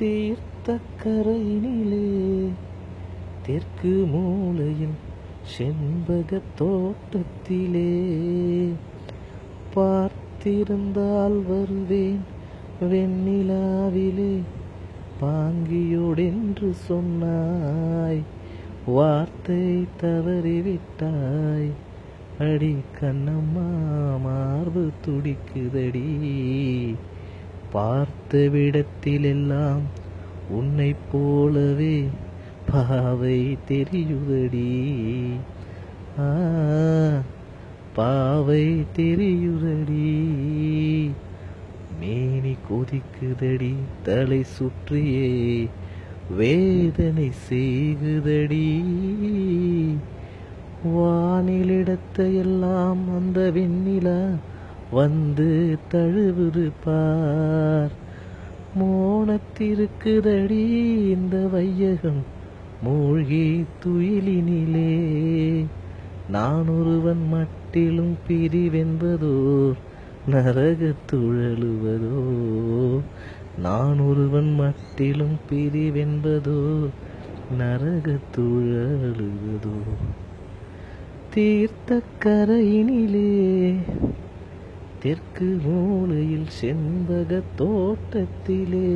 தீர்த்த கரையினிலே தெற்கு மூலையில் செண்பக தோட்டத்திலே பார்த்திருந்தால் வருவேன் வெண்ணிலாவிலே. பாங்கியோடென்று சொன்னாய் வார்த்தை தவறிவிட்டாய் அடி கண்ணம்மா மார்பு துடிக்குதடி. பார்த்த விடத்திலெல்லாம் உன்னை போலவே பாவை தெரியுதடி. ஆ பாவை தெரியுதடி. மேனி கொதிக்குதடி தலை சுற்றியே வேதனை செய்குதடி. வானிலிடத்தையெல்லாம் அந்த வெண்ணிலா வந்து தழுவுது பார் மோனத்திருக்குதடி இந்த வையகம் மூழ்கி துயிலினிலே. நான் ஒருவன் மட்டிலும் பிரிவென்பதோ நரகத்துழலுவதோ நான் ஒருவன் மட்டிலும் பிரிவென்பதோ நரகத்துழலுவதோ தீர்த்த கரையினிலே தெற்கு மூலையில் செண்பக தோட்டத்திலே.